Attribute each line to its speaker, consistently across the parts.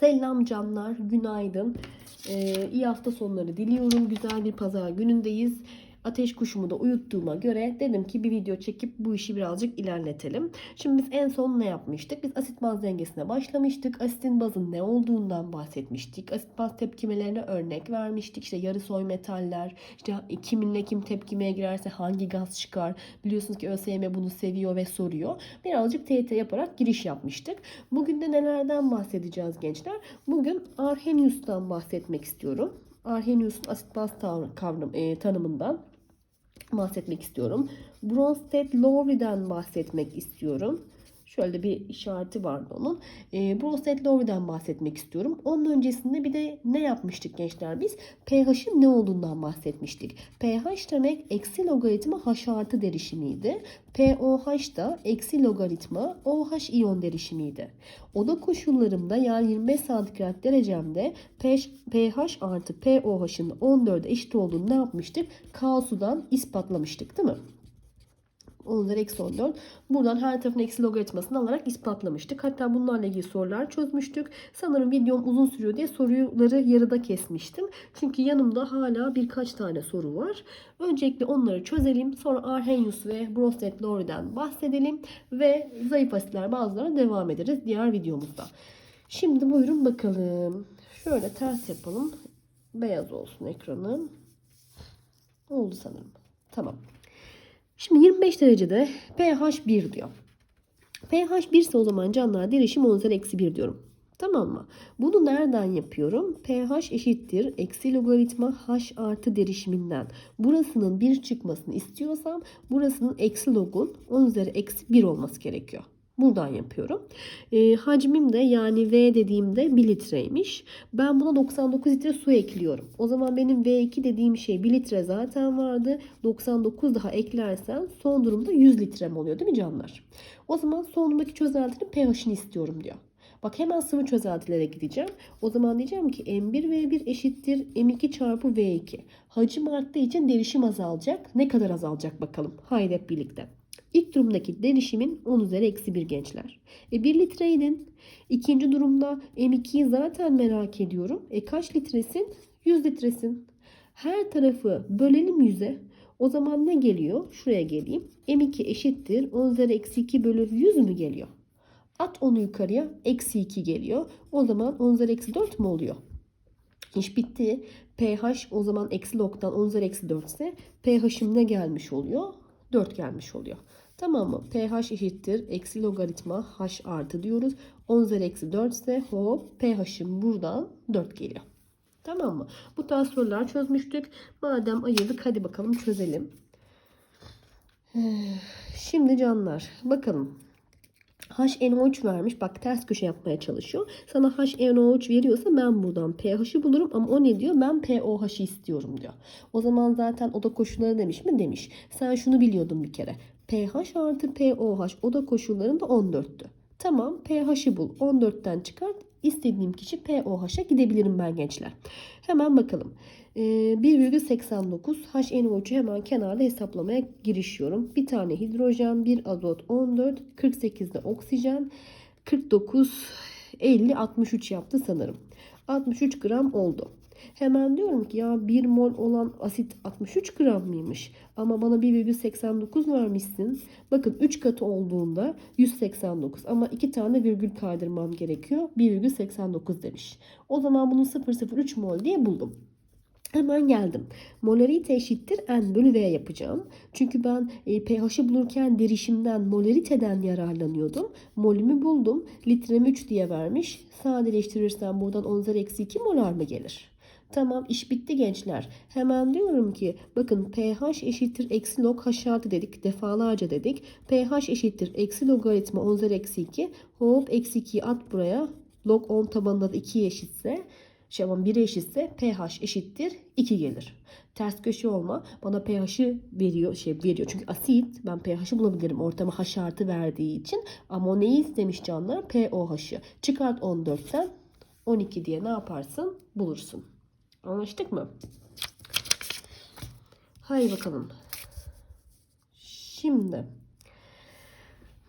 Speaker 1: Selam canlar, günaydın. Ee, iyi hafta sonları diliyorum. Güzel bir pazar günündeyiz. Ateş kuşumu da uyuttuğuma göre dedim ki bir video çekip bu işi birazcık ilerletelim. Şimdi biz en son ne yapmıştık? Biz asit baz dengesine başlamıştık. Asitin bazın ne olduğundan bahsetmiştik. Asit baz tepkimelerine örnek vermiştik. İşte yarı soy metaller, işte kiminle kim tepkimeye girerse hangi gaz çıkar. Biliyorsunuz ki ÖSYM bunu seviyor ve soruyor. Birazcık TYT yaparak giriş yapmıştık. Bugün de nelerden bahsedeceğiz gençler? Bugün Arrhenius'tan bahsetmek istiyorum. Arrhenius'un asit baz kavram, e, tanımından bahsetmek istiyorum. Bronsted-Lowry'den bahsetmek istiyorum. Şöyle bir işareti vardı onun. E, Bronsted-Lowry'den bahsetmek istiyorum. Onun öncesinde bir de ne yapmıştık gençler biz? pH'in ne olduğundan bahsetmiştik. pH demek eksi logaritma H artı derişimiydi. pOH da eksi logaritma OH iyon derişimiydi. Oda koşullarımda yani 25 santigrat derecemde pH, artı pOH'ın 14'e eşit olduğunu ne yapmıştık? Kaosu'dan ispatlamıştık değil mi? 10 üzeri eksi 14. Buradan her tarafın eksi logaritmasını alarak ispatlamıştık. Hatta bunlarla ilgili sorular çözmüştük. Sanırım videom uzun sürüyor diye soruları yarıda kesmiştim. Çünkü yanımda hala birkaç tane soru var. Öncelikle onları çözelim. Sonra Arrhenius ve Bronsted-Lowry'den bahsedelim. Ve zayıf asitler bazılarına devam ederiz diğer videomuzda. Şimdi buyurun bakalım. Şöyle ters yapalım. Beyaz olsun ekranım. Oldu sanırım. Tamam. Şimdi 25 derecede pH 1 diyor. pH 1 ise o zaman canlılar derişim 10 üzeri eksi 1 diyorum. Tamam mı? Bunu nereden yapıyorum? pH eşittir. Eksi logaritma H artı derişiminden. Burasının 1 çıkmasını istiyorsam burasının eksi logun 10 üzeri eksi 1 olması gerekiyor. Buradan yapıyorum. E, hacmim de yani V dediğimde 1 litreymiş. Ben buna 99 litre su ekliyorum. O zaman benim V2 dediğim şey 1 litre zaten vardı. 99 daha eklersen son durumda 100 litrem oluyor değil mi canlar? O zaman son durumdaki çözeltinin pH'ini istiyorum diyor. Bak hemen sıvı çözeltilere gideceğim. O zaman diyeceğim ki M1V1 eşittir M2 çarpı V2. Hacim arttığı için derişim azalacak. Ne kadar azalacak bakalım. Haydi hep birlikte. İlk durumdaki derişimin 10 üzeri eksi 1 gençler. E 1 litreydin. İkinci durumda M2'yi zaten merak ediyorum. E kaç litresin? 100 litresin. Her tarafı bölelim 100'e. O zaman ne geliyor? Şuraya geleyim. M2 eşittir. 10 üzeri eksi 2 bölü 100 mü geliyor? At onu yukarıya. Eksi 2 geliyor. O zaman 10 üzeri eksi 4 mü oluyor? İş bitti. pH o zaman eksi log'dan 10 üzeri eksi 4 ise pH'im ne gelmiş oluyor? 4 gelmiş oluyor. Tamam mı? pH eşittir. Eksi logaritma H artı diyoruz. 10 üzeri eksi 4 ise hop pH'im buradan 4 geliyor. Tamam mı? Bu tarz sorular çözmüştük. Madem ayırdık hadi bakalım çözelim. Şimdi canlar bakalım. HNO3 vermiş. Bak ters köşe yapmaya çalışıyor. Sana HNO3 veriyorsa ben buradan pH'i bulurum ama o ne diyor? Ben pOH'ı istiyorum diyor. O zaman zaten oda koşulları demiş mi? Demiş. Sen şunu biliyordun bir kere. pH artı pOH oda koşullarında 14'tü. Tamam pH'i bul. 14'ten çıkart. İstediğim kişi pOH'a gidebilirim ben gençler. Hemen bakalım. Ee, 1,89 HNO3'ü hemen kenarda hesaplamaya girişiyorum. Bir tane hidrojen, bir azot 14, 48'de oksijen, 49, 50, 63 yaptı sanırım. 63 gram oldu. Hemen diyorum ki ya 1 mol olan asit 63 gram mıymış? Ama bana 1,89 vermişsin. Bakın 3 katı olduğunda 189 ama 2 tane virgül kaydırmam gerekiyor. 1,89 demiş. O zaman bunu 0,03 mol diye buldum. Hemen geldim. Molarite eşittir n bölü v yapacağım. Çünkü ben e, pH'i bulurken derişimden, molariteden yararlanıyordum. Molümü buldum. Litremi 3 diye vermiş. Sadeleştirirsem buradan 10 üzeri eksi 2 molar mı gelir? Tamam iş bitti gençler. Hemen diyorum ki bakın pH eşittir eksi log h artı dedik. Defalarca dedik. pH eşittir eksi logaritma 10 üzeri eksi 2. Hop eksi 2'yi at buraya. Log 10 tabanında da 2 eşitse şey ama 1 eşitse pH eşittir 2 gelir. Ters köşe olma. Bana pH'i veriyor, şey veriyor. Çünkü asit ben pH'i bulabilirim. Ortama H artı verdiği için. Ama o neyi istemiş canlar? pOH'ı. Çıkart 14'ten 12 diye ne yaparsın? Bulursun. Anlaştık mı? Hay bakalım. Şimdi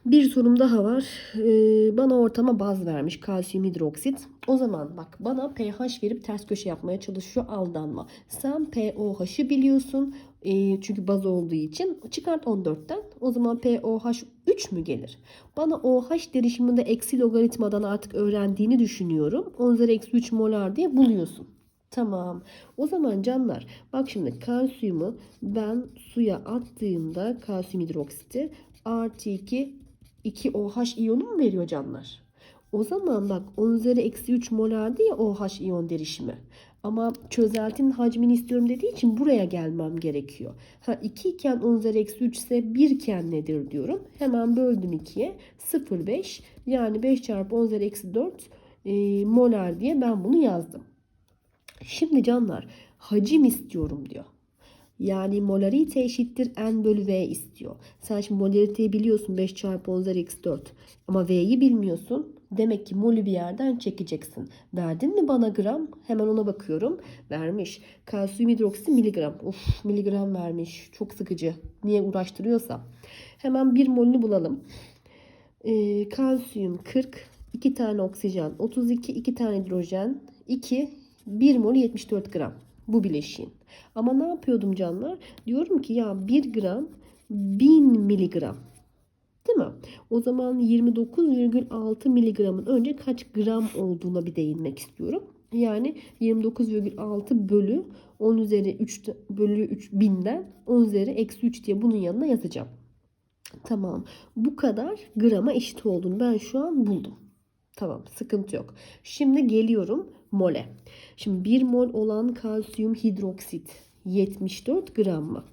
Speaker 1: Bir sorum daha var. Ee, bana ortama baz vermiş kalsiyum hidroksit. O zaman bak bana pH verip ters köşe yapmaya çalışıyor aldanma. Sen pOH'ı biliyorsun. Ee, çünkü baz olduğu için. Çıkart 14'ten. O zaman pOH 3 mü gelir? Bana OH derişiminde eksi logaritmadan artık öğrendiğini düşünüyorum. 10 üzeri eksi 3 molar diye buluyorsun. Tamam. O zaman canlar bak şimdi kalsiyumu ben suya attığımda kalsiyum hidroksiti artı 2 2 OH iyonu mu veriyor canlar? O zaman bak 10 üzeri eksi 3 molardı ya OH iyon derişimi. Ama çözeltinin hacmini istiyorum dediği için buraya gelmem gerekiyor. Ha 2 iken 10 üzeri eksi 3 ise 1 iken nedir diyorum. Hemen böldüm 2'ye. 0,5 yani 5 çarpı 10 üzeri eksi 4 e, molar diye ben bunu yazdım. Şimdi canlar hacim istiyorum diyor. Yani molarite eşittir n bölü v istiyor. Sen şimdi molariteyi biliyorsun 5 çarpı 10 üzeri eksi 4. Ama v'yi bilmiyorsun. Demek ki molü bir yerden çekeceksin. Verdin mi bana gram? Hemen ona bakıyorum. Vermiş. Kalsiyum hidroksit miligram. Uf miligram vermiş. Çok sıkıcı. Niye uğraştırıyorsa. Hemen bir molünü bulalım. Ee, kalsiyum 40. 2 tane oksijen 32. 2 tane hidrojen 2. 1 mol 74 gram. Bu bileşiğin. Ama ne yapıyordum canlar? Diyorum ki ya 1 gram 1000 miligram. Değil mi? O zaman 29,6 miligramın önce kaç gram olduğuna bir değinmek istiyorum. Yani 29,6 bölü 10 üzeri 3 bölü 3 binden 10 üzeri eksi 3 diye bunun yanına yazacağım. Tamam. Bu kadar grama eşit olduğunu ben şu an buldum. Tamam sıkıntı yok. Şimdi geliyorum mole. Şimdi 1 mol olan kalsiyum hidroksit 74 gram mı?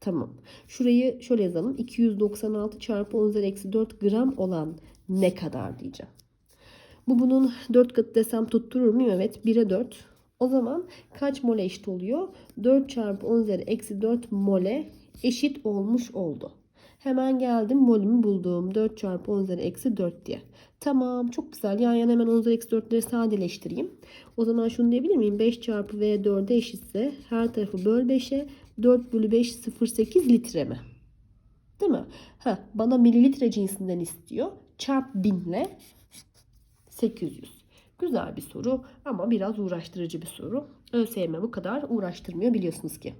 Speaker 1: Tamam. Şurayı şöyle yazalım. 296 çarpı 10 üzeri eksi 4 gram olan ne kadar diyeceğim. Bu bunun 4 katı desem tutturur muyum? Evet. 1'e 4. O zaman kaç mole eşit oluyor? 4 çarpı 10 üzeri eksi 4 mole eşit olmuş oldu. Hemen geldim molümü buldum. 4 çarpı 10 üzeri eksi 4 diye. Tamam çok güzel. Yan yana hemen 10 üzeri eksi 4'leri sadeleştireyim. O zaman şunu diyebilir miyim? 5 çarpı V 4'e eşitse her tarafı böl 5'e 4 bölü 5 0,8 litre mi? Değil mi? Heh, bana mililitre cinsinden istiyor. Çarp 1000 ile 800. Güzel bir soru ama biraz uğraştırıcı bir soru. ÖSYM bu kadar uğraştırmıyor biliyorsunuz ki.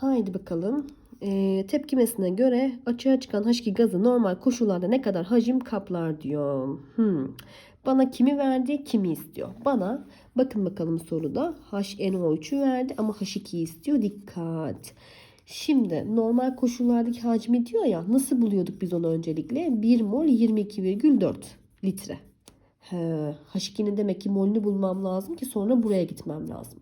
Speaker 1: Haydi bakalım. Ee, tepkimesine göre açığa çıkan H2 gazı normal koşullarda ne kadar hacim kaplar diyor. Hmm. Bana kimi verdi, kimi istiyor? Bana bakın bakalım soruda HNO3'ü verdi ama H2'yi istiyor. Dikkat. Şimdi normal koşullardaki hacmi diyor ya nasıl buluyorduk biz onu öncelikle? 1 mol 22,4 litre. He, H2'nin demek ki molünü bulmam lazım ki sonra buraya gitmem lazım.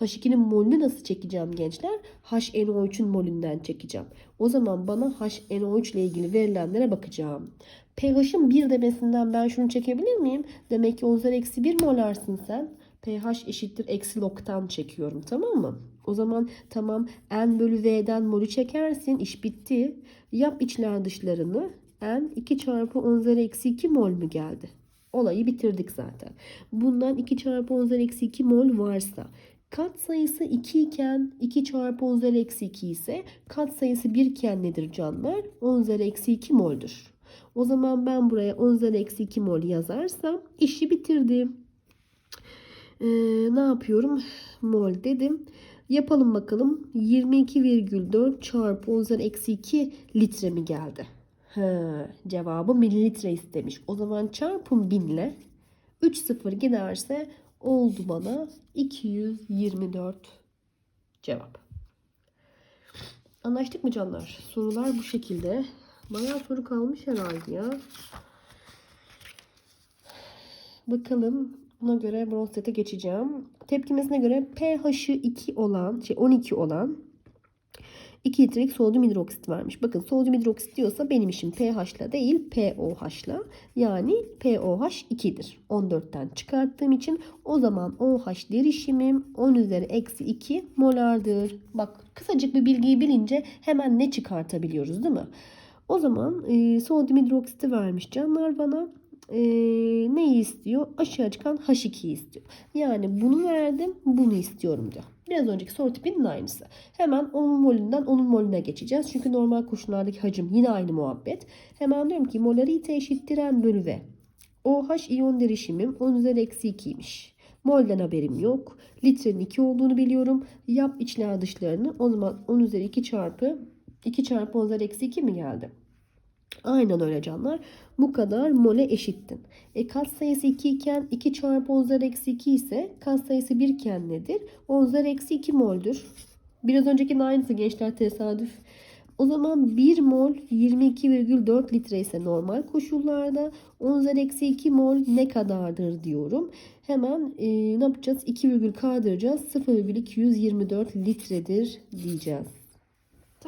Speaker 1: H2'nin molünü nasıl çekeceğim gençler? HNO3'ün molünden çekeceğim. O zaman bana HNO3 ile ilgili verilenlere bakacağım. pH'ın 1 demesinden ben şunu çekebilir miyim? Demek ki 10 üzeri eksi 1 molarsın sen. pH eşittir eksi log'tan çekiyorum tamam mı? O zaman tamam N bölü V'den molü çekersin. iş bitti. Yap içler dışlarını. N 2 çarpı 10 üzeri eksi 2 mol mü geldi? Olayı bitirdik zaten. Bundan 2 çarpı 10 üzeri eksi 2 mol varsa kat sayısı 2 iken 2 çarpı 10 üzeri eksi 2 ise kat sayısı 1 iken nedir canlar? 10 üzeri eksi 2 mol'dür. O zaman ben buraya 10 üzeri eksi 2 mol yazarsam işi bitirdim. Ee, ne yapıyorum? Mol dedim. Yapalım bakalım. 22,4 çarpı 10 üzeri eksi 2 litre mi geldi? He, cevabı mililitre istemiş. O zaman çarpım 1000 ile 3 sıfır giderse oldu bana 224 cevap. Anlaştık mı canlar? Sorular bu şekilde. Bayağı soru kalmış herhalde ya. Bakalım buna göre bronz sete geçeceğim. Tepkimesine göre pH'ı 2 olan, şey 12 olan 2 litrelik sodyum hidroksit vermiş. Bakın sodyum hidroksit diyorsa benim işim pH ile değil POH ile. Yani POH 2'dir. 14'ten çıkarttığım için o zaman OH derişimim 10 üzeri eksi 2 molardır. Bak kısacık bir bilgiyi bilince hemen ne çıkartabiliyoruz değil mi? O zaman e, sodyum hidroksiti vermiş canlar bana. E, neyi istiyor? Aşağı çıkan H2'yi istiyor. Yani bunu verdim bunu istiyorum diyor. Biraz önceki soru tipinin aynısı. Hemen onun molünden onun molüne geçeceğiz. Çünkü normal kurşunlardaki hacim yine aynı muhabbet. Hemen diyorum ki molarite eşittir N bölü V. OH iyon derişimim 10 üzeri eksi 2'ymiş. Mol'den haberim yok. Litrenin 2 olduğunu biliyorum. Yap içler dışlarını. O zaman 10 üzeri 2 çarpı 2 çarpı 10 üzeri eksi 2 mi geldi? Aynen öyle canlar. Bu kadar mole eşittin. E kat sayısı 2 iken 2 çarpı 10 üzeri eksi 2 ise kat sayısı 1 iken nedir? 10 üzeri eksi 2 moldür. Biraz öncekinin aynısı gençler tesadüf. O zaman 1 mol 22,4 litre ise normal koşullarda 10 üzeri eksi 2 mol ne kadardır diyorum. Hemen e, ne yapacağız? 2 virgül kaldıracağız. 0,224 litredir diyeceğiz.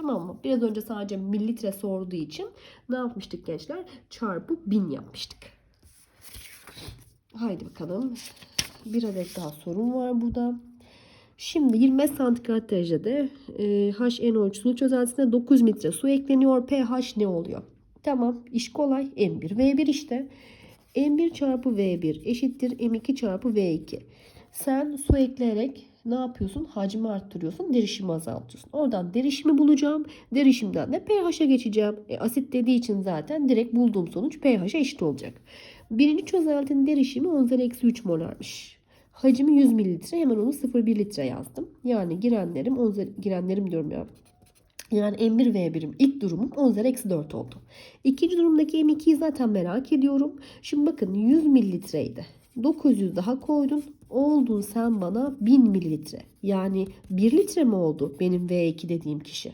Speaker 1: Tamam mı? Biraz önce sadece mililitre sorduğu için ne yapmıştık gençler? Çarpı 1000 yapmıştık. Haydi bakalım. Bir adet daha sorun var burada. Şimdi 25 santigrat derecede e, HNO3 sulu çözeltisine 9 litre su ekleniyor. pH ne oluyor? Tamam iş kolay. M1 V1 işte. M1 çarpı V1 eşittir M2 çarpı V2. Sen su ekleyerek ne yapıyorsun? Hacmi arttırıyorsun, derişimi azaltıyorsun. Oradan derişimi bulacağım. Derişimden de pH'e geçeceğim. E, asit dediği için zaten direkt bulduğum sonuç pH'e eşit olacak. Birinci çözeltinin derişimi 10 üzeri eksi 3 molarmış. Hacmi 100 mililitre. Hemen onu 0,1 litre yazdım. Yani girenlerim 10 üzeri, girenlerim diyorum ya. Yani M1 V1'im ilk durumum 10 üzeri eksi 4 oldu. İkinci durumdaki M2'yi zaten merak ediyorum. Şimdi bakın 100 mililitreydi. 900 daha koydun. Oldun sen bana 1000 mililitre. Yani 1 litre mi oldu benim V2 dediğim kişi?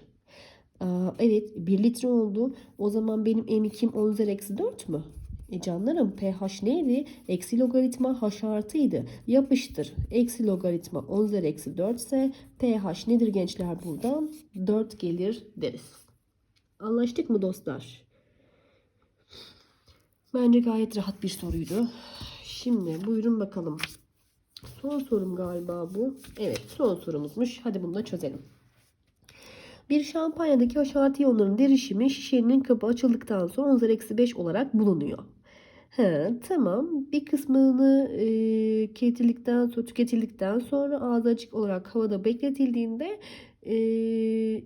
Speaker 1: Aa, evet 1 litre oldu. O zaman benim M2'm 10 üzeri eksi 4 mü? E canlarım pH neydi? Eksi logaritma H artıydı. Yapıştır. Eksi logaritma 10 üzeri eksi 4 ise pH nedir gençler buradan? 4 gelir deriz. Anlaştık mı dostlar? Bence gayet rahat bir soruydu. Şimdi buyurun bakalım. Son sorum galiba bu. Evet son sorumuzmuş. Hadi bunu da çözelim. Bir şampanyadaki H artı iyonların derişimi şişenin kapı açıldıktan sonra 10 üzeri eksi 5 olarak bulunuyor. He, tamam. Bir kısmını e, tüketildikten sonra, tüketildikten sonra ağzı açık olarak havada bekletildiğinde e,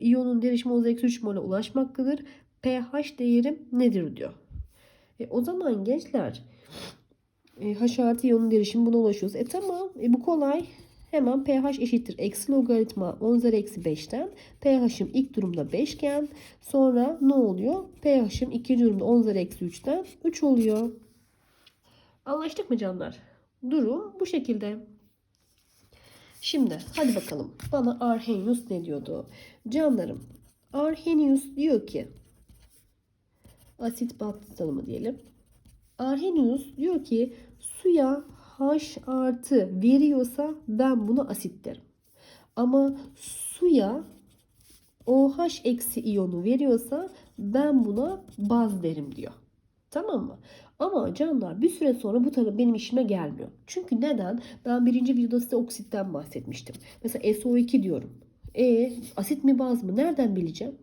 Speaker 1: iyonun derişimi 10 üzeri eksi 3 mola ulaşmaktadır. pH değerim nedir diyor. E, o zaman gençler e, H artı iyonun derişimi buna ulaşıyoruz. E tamam e, bu kolay. Hemen pH eşittir. Eksi logaritma 10 üzeri eksi 5'ten. pH'im ilk durumda 5 iken sonra ne oluyor? pH'im ikinci durumda 10 üzeri eksi 3'ten 3 oluyor. Anlaştık mı canlar? Durum bu şekilde. Şimdi hadi bakalım. Bana Arrhenius ne diyordu? Canlarım Arrhenius diyor ki asit bat tanımı diyelim. Arrhenius diyor ki suya H artı veriyorsa ben buna asit derim. Ama suya OH eksi iyonu veriyorsa ben buna baz derim diyor. Tamam mı? Ama canlar bir süre sonra bu tanım benim işime gelmiyor. Çünkü neden? Ben birinci videoda size oksitten bahsetmiştim. Mesela SO2 diyorum. E asit mi baz mı? Nereden bileceğim?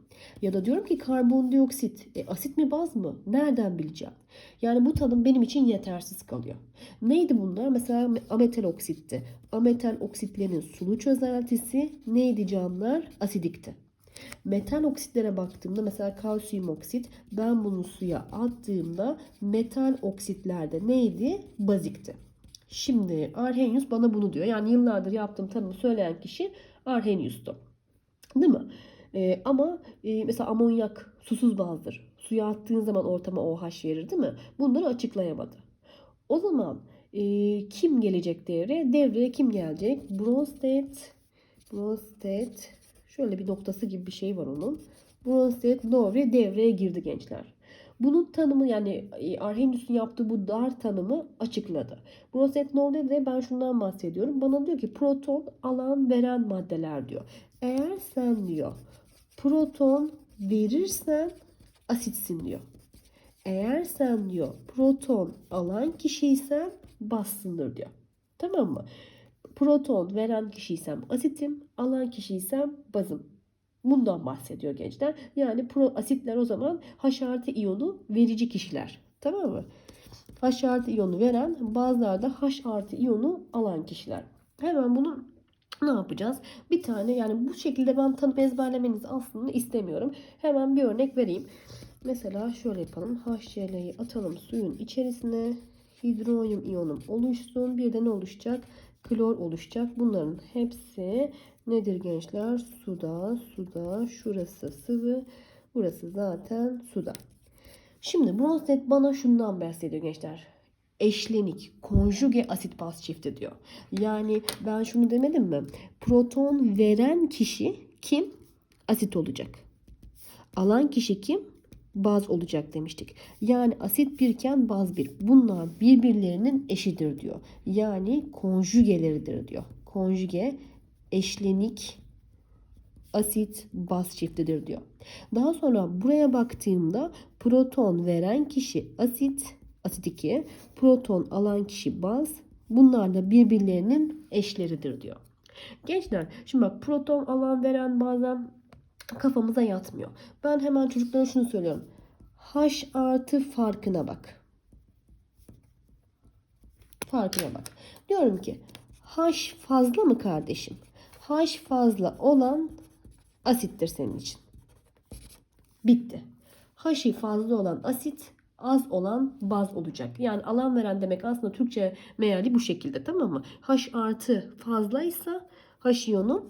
Speaker 1: Ya da diyorum ki karbondioksit. E, asit mi baz mı? Nereden bileceğim? Yani bu tanım benim için yetersiz kalıyor. Neydi bunlar? Mesela ametal oksitti. Ametal oksitlerin sulu çözeltisi neydi canlar? Asidikti. Metal oksitlere baktığımda mesela kalsiyum oksit ben bunu suya attığımda metal oksitlerde neydi? Bazikti. Şimdi Arrhenius bana bunu diyor. Yani yıllardır yaptığım tanımı söyleyen kişi Arrhenius'tu. Değil mi? Ee, ama e, mesela amonyak susuz bazdır. Suya attığın zaman ortama OH verir değil mi? Bunları açıklayamadı. O zaman e, kim gelecek devreye? Devreye kim gelecek? Bronsted, Bronsted şöyle bir noktası gibi bir şey var onun. Bronsted Lowry devreye girdi gençler. Bunun tanımı yani e, Arrhenius'un yaptığı bu dar tanımı açıkladı. Lowry de ben şundan bahsediyorum. Bana diyor ki proton alan veren maddeler diyor. Eğer sen diyor proton verirsen asitsin diyor. Eğer sen diyor proton alan kişiysen bassındır diyor. Tamam mı? Proton veren kişiysem asitim, alan kişiysem bazım. Bundan bahsediyor gençler. Yani pro asitler o zaman H artı iyonu verici kişiler. Tamam mı? H artı iyonu veren bazılarda H artı iyonu alan kişiler. Hemen bunun ne yapacağız? Bir tane yani bu şekilde ben tanıp ezberlemenizi aslında istemiyorum. Hemen bir örnek vereyim. Mesela şöyle yapalım. HCl'yi atalım suyun içerisine. Hidronyum iyonum oluşsun. Bir de ne oluşacak? Klor oluşacak. Bunların hepsi nedir gençler? Suda, suda. Şurası sıvı. Burası zaten suda. Şimdi Bronsted bana şundan bahsediyor gençler. Eşlenik, konjuge asit baz çifti diyor. Yani ben şunu demedim mi? Proton veren kişi kim? Asit olacak. Alan kişi kim? Baz olacak demiştik. Yani asit birken baz bir. Bunlar birbirlerinin eşidir diyor. Yani konjugeleridir diyor. Konjuge eşlenik asit baz çiftidir diyor. Daha sonra buraya baktığımda proton veren kişi asit, asit 2, proton alan kişi baz. Bunlar da birbirlerinin eşleridir diyor. Gençler şimdi bak proton alan veren bazen kafamıza yatmıyor. Ben hemen çocuklara şunu söylüyorum. H artı farkına bak. Farkına bak. Diyorum ki H fazla mı kardeşim? H fazla olan asittir senin için. Bitti. H'ı fazla olan asit, az olan baz olacak. Yani alan veren demek aslında Türkçe meali bu şekilde tamam mı? H artı fazlaysa H iyonu,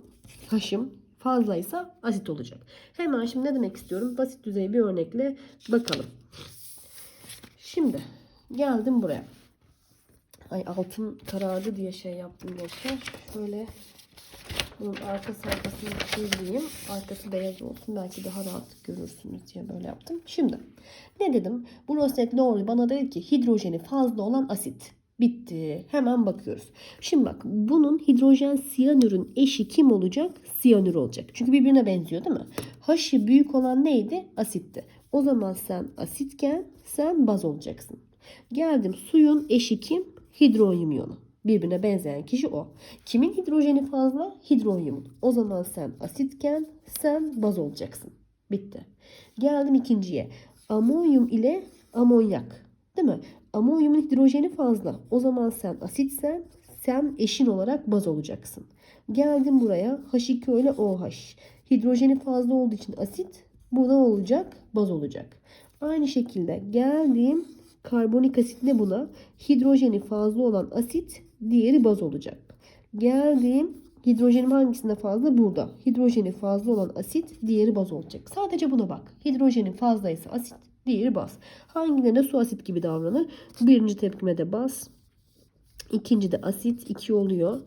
Speaker 1: H'ım fazlaysa asit olacak. Hemen şimdi ne demek istiyorum? Basit düzey bir örnekle bakalım. Şimdi geldim buraya. Ay altın karardı diye şey yaptım gençler. Şöyle bunun arka sayfasını çizeyim. Arkası beyaz olsun. Belki daha rahat görürsünüz diye böyle yaptım. Şimdi ne dedim? Bu Rosnet Lowry bana dedi ki hidrojeni fazla olan asit. Bitti. Hemen bakıyoruz. Şimdi bak bunun hidrojen siyanürün eşi kim olacak? Siyanür olacak. Çünkü birbirine benziyor değil mi? H'ı büyük olan neydi? Asitti. O zaman sen asitken sen baz olacaksın. Geldim suyun eşi kim? Hidronyum iyonu. Birbirine benzeyen kişi o. Kimin hidrojeni fazla? Hidronyumun. O zaman sen asitken sen baz olacaksın. Bitti. Geldim ikinciye. Amonyum ile amonyak. Değil mi? Amonyumun hidrojeni fazla. O zaman sen asitsen sen eşin olarak baz olacaksın. Geldim buraya H2O ile OH. Hidrojeni fazla olduğu için asit. Bu da olacak? Baz olacak. Aynı şekilde geldim Karbonik asit ne buna? Hidrojeni fazla olan asit, diğeri baz olacak. Geldim hidrojenim hangisinde fazla? Burada. Hidrojeni fazla olan asit, diğeri baz olacak. Sadece buna bak. Hidrojenin fazlaysa asit, diğeri baz. Hangilerine su asit gibi davranır? Birinci tepkime de baz. İkinci de asit, 2 oluyor.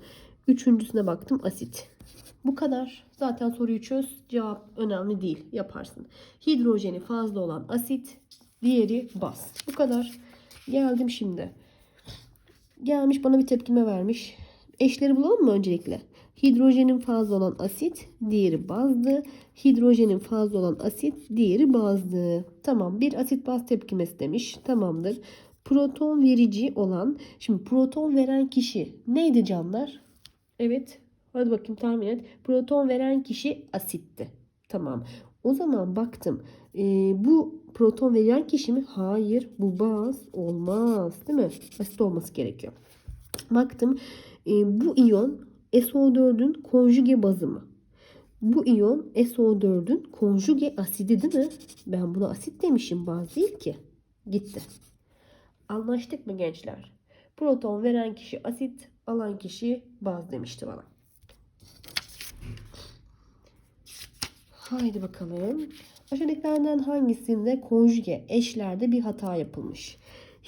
Speaker 1: Üçüncüsüne baktım asit. Bu kadar. Zaten soruyu çöz. Cevap önemli değil. Yaparsın. Hidrojeni fazla olan asit, Diğeri baz. Bu kadar. Geldim şimdi. Gelmiş bana bir tepkime vermiş. Eşleri bulalım mı öncelikle? Hidrojenin fazla olan asit, diğeri bazdı. Hidrojenin fazla olan asit, diğeri bazdı. Tamam bir asit baz tepkimesi demiş. Tamamdır. Proton verici olan, şimdi proton veren kişi neydi canlar? Evet. Hadi bakayım tahmin et. Proton veren kişi asitti. Tamam. O zaman baktım. E, bu proton veren kişi mi? Hayır. Bu baz olmaz. Değil mi? Asit olması gerekiyor. Baktım. E, bu iyon SO4'ün konjuge bazı mı? Bu iyon SO4'ün konjuge asidi değil mi? Ben buna asit demişim baz değil ki. Gitti. Anlaştık mı gençler? Proton veren kişi asit, alan kişi baz demişti bana. Haydi bakalım. Aşağıdakilerden hangisinde konjuge eşlerde bir hata yapılmış?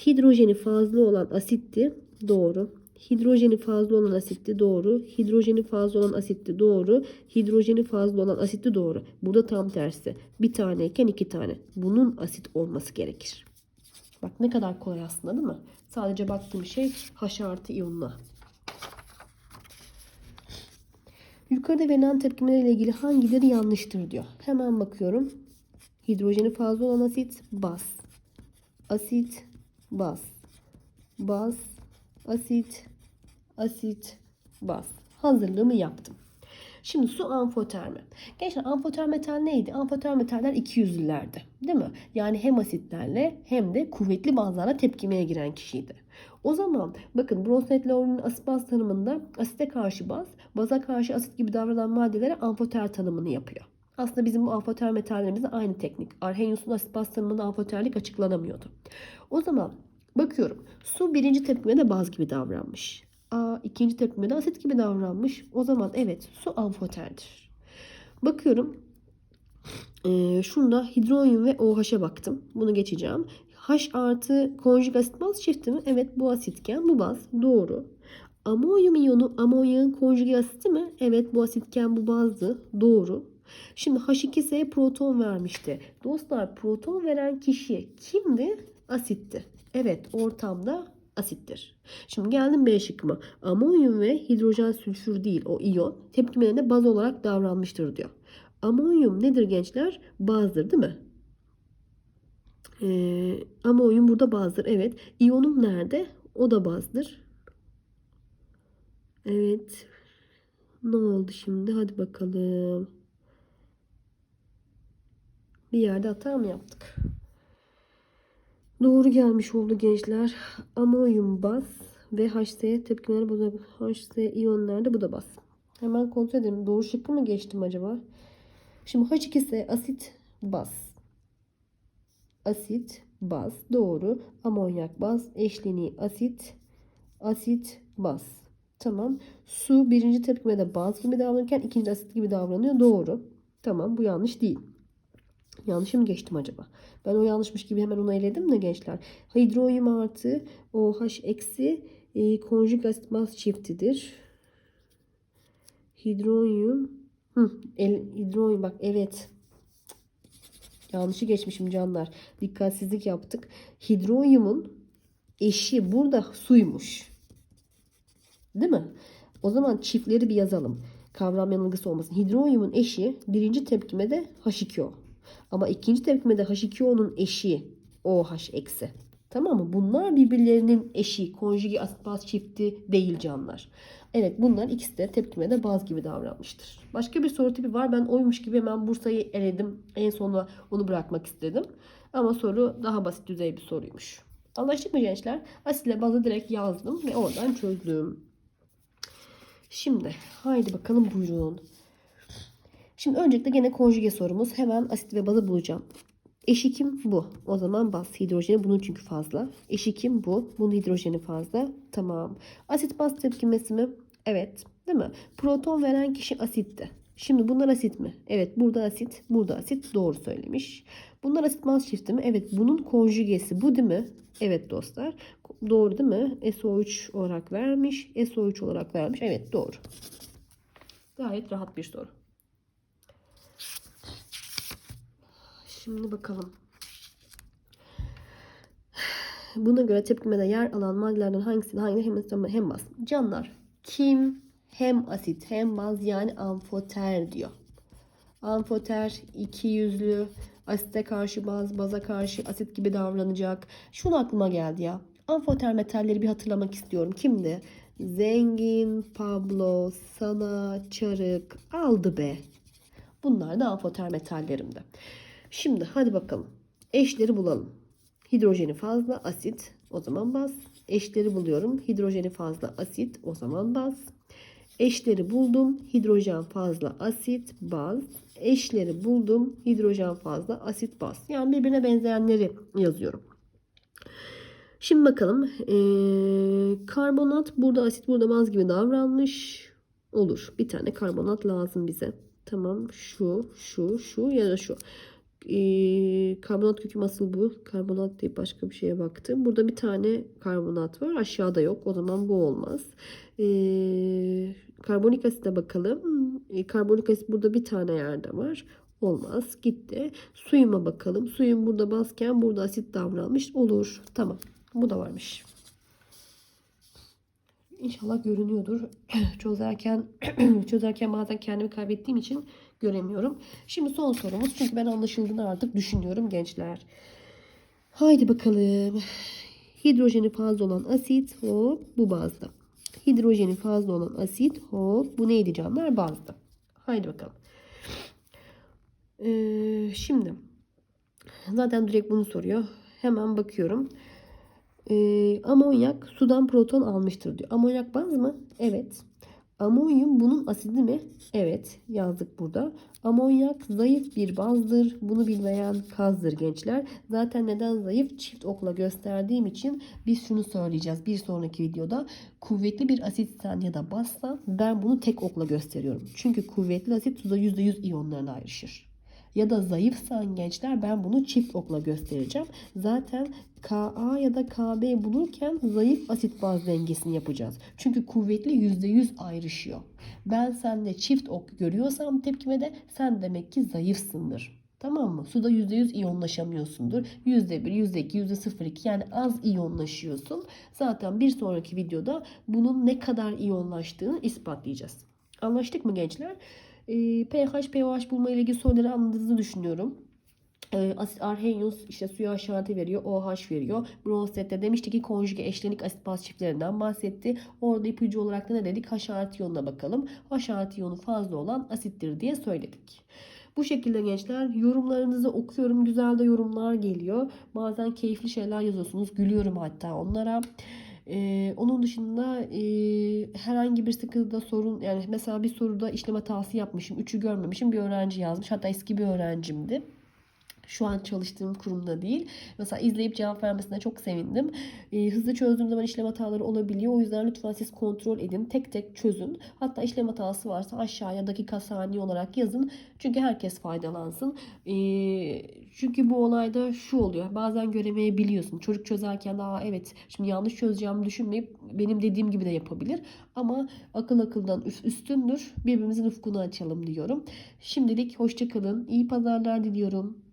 Speaker 1: Hidrojeni fazla olan asitti. Doğru. Hidrojeni fazla olan asitti doğru. Hidrojeni fazla olan asitti doğru. Hidrojeni fazla olan asitti doğru. Burada tam tersi. Bir taneyken iki tane. Bunun asit olması gerekir. Bak ne kadar kolay aslında değil mi? Sadece baktığım şey H artı iyonuna. Yukarıda verilen tepkimelerle ilgili hangileri yanlıştır diyor. Hemen bakıyorum. Hidrojeni fazla olan asit baz. Asit baz. Baz. Asit. Asit baz. Hazırlığımı yaptım. Şimdi su amfoter mi? Gençler amfoter metal neydi? Amfoter metaller 200'lülerdi. Değil mi? Yani hem asitlerle hem de kuvvetli bazlarla tepkimeye giren kişiydi. O zaman bakın Bronsted-Lowry'nin asit baz tanımında asite karşı baz, baza karşı asit gibi davranan maddelere amfoter tanımını yapıyor. Aslında bizim bu amfoter metallerimizde aynı teknik. Arrhenius'un asit baz tanımında amfoterlik açıklanamıyordu. O zaman bakıyorum su birinci tepkimede baz gibi davranmış. A ikinci tepkimede asit gibi davranmış. O zaman evet su amfoterdir. Bakıyorum ee, şunda hidronyum ve OH'a baktım. Bunu geçeceğim. H artı konjug asit baz çifti mi? Evet bu asitken bu baz. Doğru. Amonyum iyonu amonyağın konjüge asiti mi? Evet bu asitken bu bazdı. Doğru. Şimdi H2S'ye proton vermişti. Dostlar proton veren kişi kimdi? Asitti. Evet ortamda asittir. Şimdi geldim B şıkkıma. Amonyum ve hidrojen sülfür değil o iyon tepkimelerine baz olarak davranmıştır diyor. Amonyum nedir gençler? Bazdır değil mi? Ee, amonyum burada bazdır. Evet. İyonum nerede? O da bazdır. Evet. Ne oldu şimdi? Hadi bakalım. Bir yerde hata mı yaptık? Doğru gelmiş oldu gençler. Amonyum baz ve HC tepkimeleri da HC iyonlarda bu da baz. Hemen kontrol edelim. Doğru şıkkı mı geçtim acaba? Şimdi H2S asit baz. Asit baz. Doğru. Amonyak baz. Eşleniği asit. Asit baz. Tamam. Su birinci tepkimede baz gibi davranırken ikinci asit gibi davranıyor. Doğru. Tamam bu yanlış değil. Yanlış mı geçtim acaba? Ben o yanlışmış gibi hemen onu eledim de gençler. Hidronyum artı OH eksi e, konjug asit baz çiftidir. Hidronyum Hı, el, hidronyum bak evet. Yanlışı geçmişim canlar. Dikkatsizlik yaptık. Hidronyumun eşi burada suymuş. Değil mi? O zaman çiftleri bir yazalım. Kavram yanılgısı olmasın. Hidronyumun eşi birinci tepkimede H2O. Ama ikinci tepkimede H2O'nun eşi OH eksi. Tamam mı? Bunlar birbirlerinin eşi, konjugi asit baz çifti değil canlar. Evet bunlar ikisi de tepkimede baz gibi davranmıştır. Başka bir soru tipi var. Ben oymuş gibi hemen Bursa'yı eledim. En sona onu bırakmak istedim. Ama soru daha basit düzey bir soruymuş. Anlaştık mı gençler? Asitle bazı direkt yazdım ve oradan çözdüm. Şimdi haydi bakalım buyurun. Şimdi öncelikle gene konjuge sorumuz. Hemen asit ve bazı bulacağım. Eşi kim? Bu. O zaman baz hidrojeni bunun çünkü fazla. Eşi kim? Bu. Bunun hidrojeni fazla. Tamam. Asit baz tepkimesi mi? Evet. Değil mi? Proton veren kişi asitti. Şimdi bunlar asit mi? Evet. Burada asit. Burada asit. Doğru söylemiş. Bunlar asit baz çifti mi? Evet. Bunun konjugesi bu değil mi? Evet dostlar. Doğru değil mi? SO3 olarak vermiş. SO3 olarak vermiş. Evet doğru. Gayet rahat bir soru. Şimdi bakalım. Buna göre tepkimede yer alan maddelerden hangisinin hangi hem asit hem baz? Canlar kim hem asit hem baz yani amfoter diyor. Amfoter iki yüzlü asite karşı baz, baza karşı asit gibi davranacak. Şunu aklıma geldi ya. Amfoter metalleri bir hatırlamak istiyorum. Kimdi? Zengin, Pablo, Sana, Çarık, aldı be. Bunlar da amfoter metallerimde. Şimdi hadi bakalım. Eşleri bulalım. Hidrojeni fazla asit o zaman baz. Eşleri buluyorum. Hidrojeni fazla asit o zaman baz. Eşleri buldum. Hidrojen fazla asit baz. Eşleri buldum. Hidrojen fazla asit baz. Yani birbirine benzeyenleri yazıyorum. Şimdi bakalım. Ee, karbonat burada asit burada baz gibi davranmış. Olur. Bir tane karbonat lazım bize. Tamam. Şu, şu, şu ya da şu. Ee, karbonat köküm asıl bu. Karbonat deyip başka bir şeye baktım. Burada bir tane karbonat var. Aşağıda yok. O zaman bu olmaz. Ee, karbonik asite bakalım. Ee, karbonik asit burada bir tane yerde var. Olmaz. Gitti. Suyuma bakalım. Suyun burada bazken burada asit davranmış. Olur. Tamam. Bu da varmış. İnşallah görünüyordur. çözerken çözerken bazen kendimi kaybettiğim için göremiyorum. Şimdi son sorumuz. Çünkü ben anlaşıldığını artık düşünüyorum gençler. Haydi bakalım. Hidrojeni fazla olan asit hop bu bazda. Hidrojeni fazla olan asit hop bu neydi canlar bazda. Haydi bakalım. Ee, şimdi zaten direkt bunu soruyor. Hemen bakıyorum. Ee, amonyak sudan proton almıştır diyor. Amonyak baz mı? Evet. Amonyum bunun asidi mi? Evet yazdık burada. Amonyak zayıf bir bazdır. Bunu bilmeyen kazdır gençler. Zaten neden zayıf? Çift okla gösterdiğim için biz şunu söyleyeceğiz bir sonraki videoda. Kuvvetli bir asitsen ya da bazsan ben bunu tek okla gösteriyorum. Çünkü kuvvetli asit suda %100 iyonlarına ayrışır. Ya da zayıfsan gençler ben bunu çift okla göstereceğim. Zaten Ka ya da Kb bulurken zayıf asit baz dengesini yapacağız. Çünkü kuvvetli %100 ayrışıyor. Ben sende çift ok görüyorsam tepkime de sen demek ki zayıfsındır. Tamam mı? Suda %100 iyonlaşamıyorsundur. %1, %2, %0,2 yani az iyonlaşıyorsun. Zaten bir sonraki videoda bunun ne kadar iyonlaştığını ispatlayacağız. Anlaştık mı gençler? Ee, pH, pOH bulma ile ilgili soruları anladığınızı düşünüyorum. Ee, asit Arrhenius işte suya işareti veriyor. OH veriyor. Bronsted demişti ki konjüge eşlenik asit baz çiftlerinden bahsetti. Orada ipucu olarak da ne dedik? H artı iyonuna bakalım. H iyonu fazla olan asittir diye söyledik. Bu şekilde gençler yorumlarınızı okuyorum. Güzel de yorumlar geliyor. Bazen keyifli şeyler yazıyorsunuz. Gülüyorum hatta onlara. Ee, onun dışında e, herhangi bir sıkıntıda sorun yani mesela bir soruda işlem hatası yapmışım. Üçü görmemişim bir öğrenci yazmış. Hatta eski bir öğrencimdi. Şu an çalıştığım kurumda değil. Mesela izleyip cevap vermesine çok sevindim. Ee, hızlı çözdüğüm zaman işlem hataları olabiliyor. O yüzden lütfen siz kontrol edin. Tek tek çözün. Hatta işlem hatası varsa aşağıya dakika saniye olarak yazın. Çünkü herkes faydalansın. Ee, çünkü bu olayda şu oluyor. Bazen göremeyebiliyorsun. Çocuk çözerken daha evet şimdi yanlış çözeceğimi düşünmeyip benim dediğim gibi de yapabilir. Ama akıl akıldan üst- üstündür. Birbirimizin ufkunu açalım diyorum. Şimdilik hoşçakalın. İyi pazarlar diliyorum.